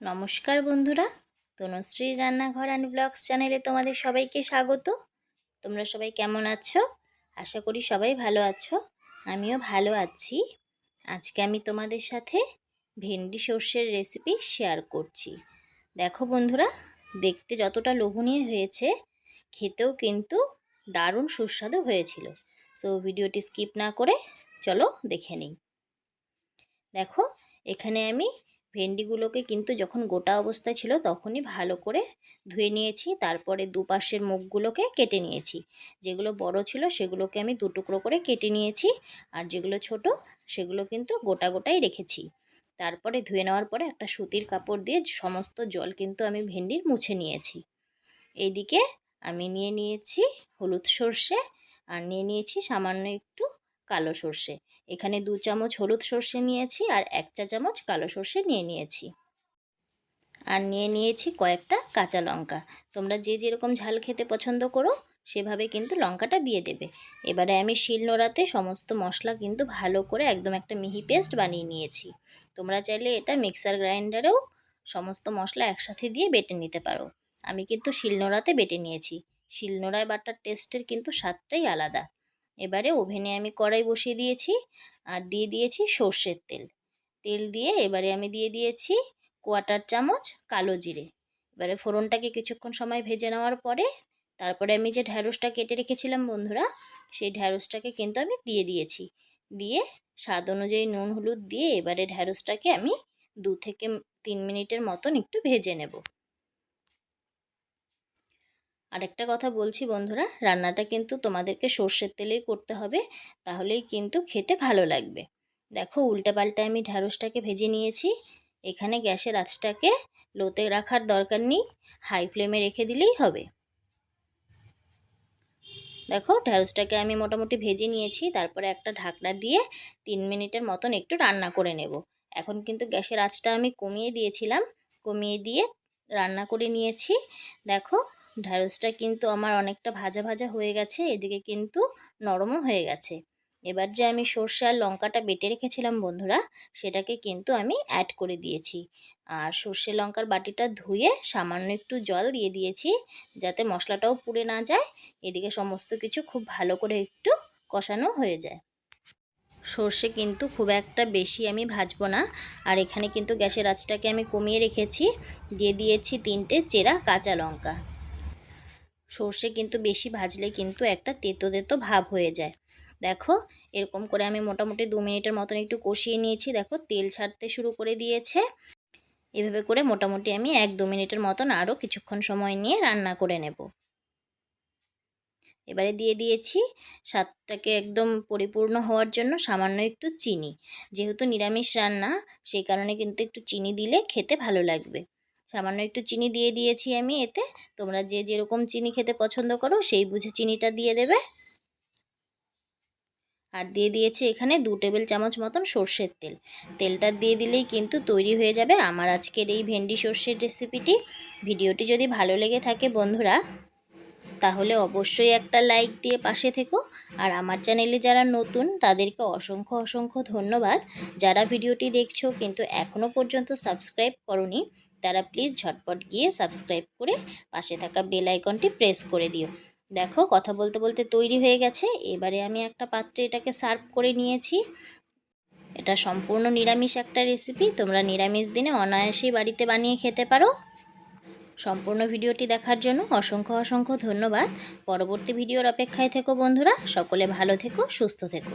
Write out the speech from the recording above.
নমস্কার বন্ধুরা, তনুশ্রী রান্নাঘর অ্যান্ড ব্লগস চ্যানেলে তোমাদের সবাইকে স্বাগত। তোমরা সবাই কেমন আছো? আশা করি সবাই ভালো আছো, আমিও ভালো আছি। আজকে আমি তোমাদের সাথে ভেন্ডি সর্ষের রেসিপি শেয়ার করছি। দেখো বন্ধুরা, দেখতে যতটা লোভনীয় হয়েছে, খেতেও কিন্তু দারুণ সুস্বাদু হয়েছিল। সো ভিডিওটি স্কিপ না করে চলো দেখে নিই। দেখো, এখানে আমি ভেন্ডিগুলোকে কিন্তু যখন গোটা অবস্থায় ছিল তখনই ভালো করে ধুয়ে নিয়েছি। তারপরে দুপাশের মুখগুলোকে কেটে নিয়েছি। যেগুলো বড় ছিল সেগুলোকে আমি দু টুকরো করে কেটে নিয়েছি আর যেগুলো ছোট সেগুলো কিন্তু গোটা গোটাই রেখেছি। তারপরে ধুয়ে নেওয়ার পরে একটা সুতির কাপড় দিয়ে সমস্ত জল কিন্তু আমি ভেন্ডির মুছে নিয়েছি। এইদিকে আমি নিয়ে নিয়েছি হলুদ সর্ষে আর নিয়ে নিয়েছি সামান্য একটু কালো সর্ষে। এখানে দু চামচ হলুদ সর্ষে নিয়েছি আর এক চা চামচ কালো সর্ষে নিয়ে নিয়েছি। আর নিয়ে নিয়েছি কয়েকটা কাঁচা লঙ্কা। তোমরা যে যেরকম ঝাল খেতে পছন্দ করো, সেভাবে কিন্তু লঙ্কাটা দিয়ে দেবে। এবারে আমি শিলনোড়াতে সমস্ত মশলা কিন্তু ভালো করে একদম একটা মিহি পেস্ট বানিয়ে নিয়েছি। তোমরা চাইলে এটা মিক্সার গ্রাইন্ডারেও সমস্ত মশলা একসাথে দিয়ে বেটে নিতে পারো। আমি কিন্তু শিলনোড়াতে বেটে নিয়েছি। শিলনোড়ায় বাটার টেস্টের কিন্তু স্বাদটাই আলাদা। এবারে ওভেনে আমি কড়াই বসিয়ে দিয়েছি আর দিয়ে দিয়েছি সর্ষের তেল। তেল দিয়ে এবারে আমি দিয়ে দিয়েছি কোয়াটার চামচ, কালো জিরে। এবারে ফোড়নটাকে কিছুক্ষণ সময় ভেজে নেওয়ার পরে তারপরে আমি যে ঢ্যাঁড়সটা কেটে রেখেছিলাম বন্ধুরা, সেই ঢ্যাঁড়সটাকে কিন্তু আমি দিয়ে দিয়েছি। দিয়ে স্বাদ অনুযায়ী নুন, হলুদ দিয়ে এবারে ঢ্যাঁড়সটাকে আমি দু থেকে তিন মিনিটের মতন একটু ভেজে নেব। আরেকটা কথা বলছি বন্ধুরা, রান্নাটা কিন্তু তোমাদেরকে সর্ষের তেলেই করতে হবে, তাহলেই কিন্তু খেতে ভালো লাগবে। দেখো উল্টে পাল্টে আমি ঢ্যাঁড়সটাকে ভেজে নিয়েছি, এখানে গ্যাসের আঁচটাকে লোতে রাখার দরকার নেই, হাই ফ্লেমে রেখে দিলেই হবে। দেখো, ঢ্যাঁড়সটাকে আমি মোটামুটি ভেজে নিয়েছি, তারপরে একটা ঢাকনা দিয়ে তিন মিনিটের মতন একটু রান্না করে নেব। এখন কিন্তু গ্যাসের আঁচটা আমি কমিয়ে দিয়েছিলাম, কমিয়ে দিয়ে রান্না করে নিয়েছি। দেখো ঢ্যাঁড়সটা কিন্তু আমার অনেকটা ভাজা ভাজা হয়ে গেছে, এদিকে কিন্তু নরমও হয়ে গেছে। এবার যে আমি সর্ষে আর লঙ্কাটা বেটে রেখেছিলাম বন্ধুরা, সেটাকে কিন্তু আমি অ্যাড করে দিয়েছি। আর সর্ষে লঙ্কার বাটিটা ধুয়ে সামান্য একটু জল দিয়ে দিয়েছি, যাতে মশলাটাও পুড়ে না যায়। এদিকে সমস্ত কিছু খুব ভালো করে একটু কষানো হয়ে যায়। সর্ষে কিন্তু খুব একটা বেশি আমি ভাজবো না। আর এখানে কিন্তু গ্যাসের আঁচটাকে আমি কমিয়ে রেখেছি। দিয়ে দিয়েছি তিনটে চেরা কাঁচা লঙ্কা। সর্ষে কিন্তু বেশি ভাজলে কিন্তু একটা তেতো তেতো ভাব হয়ে যায়। দেখো, এরকম করে আমি মোটামুটি দু মিনিটের মতন একটু কষিয়ে নিয়েছি। দেখো, তেল ছাড়তে শুরু করে দিয়েছে। এভাবে করে মোটামুটি আমি এক দু মিনিটের মতন আরও কিছুক্ষণ সময় নিয়ে রান্না করে নেব। এবারে দিয়ে দিয়েছি স্বাদটাকে একদম পরিপূর্ণ হওয়ার জন্য সামান্য একটু চিনি। যেহেতু নিরামিষ রান্না, সেই কারণে কিন্তু একটু চিনি দিলে খেতে ভালো লাগবে। সামান্য একটু চিনি দিয়ে দিয়েছি আমি এতে। তোমরা যে যেরকম চিনি খেতে পছন্দ করো, সেই বুঝে চিনিটা দিয়ে দেবে। আর দিয়ে দিয়েছি এখানে দু টেবিল চামচ মতন সর্ষের তেল। তেলটা দিয়ে দিলেই কিন্তু তৈরি হয়ে যাবে আমার আজকের এই ভেন্ডি সর্ষের রেসিপিটি। ভিডিওটি যদি ভালো লেগে থাকে বন্ধুরা, তাহলে অবশ্যই একটা লাইক দিয়ে পাশে থেকো। আর আমার চ্যানেলে যারা নতুন, তাদেরকে অসংখ্য অসংখ্য ধন্যবাদ। যারা ভিডিওটি দেখছ কিন্তু এখনও পর্যন্ত সাবস্ক্রাইব করনি তারা প্লিজ ঝটপট গিয়ে সাবস্ক্রাইব করে পাশে থাকা বেল আইকনটি প্রেস করে দিও। দেখো, কথা বলতে বলতে তৈরি হয়ে গেছে। এবারে আমি একটা পাত্রে এটাকে সার্ভ করে নিয়েছি। এটা সম্পূর্ণ নিরামিষ একটা রেসিপি তোমরা নিরামিষ দিনে অনায়াসেই বাড়িতে বানিয়ে খেতে পারো। সম্পূর্ণ ভিডিওটি দেখার জন্য অসংখ্য অসংখ্য ধন্যবাদ। পরবর্তী ভিডিওর অপেক্ষায় থেকো বন্ধুরা। সকলে ভালো থেকো, সুস্থ থেকো।